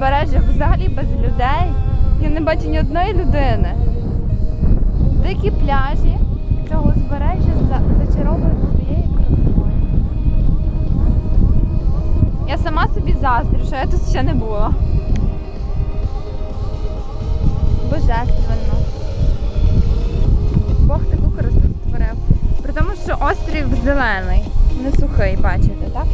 Береже взагалі без людей. Я не бачу ні одної людини. Дикі пляжі цього узбережжя зачаровують своєю красою. Я сама собі заздрю, що я тут ще не була. Божественно. Бог таку красу створив. При тому, що острів зелений, не сухий, бачите, так?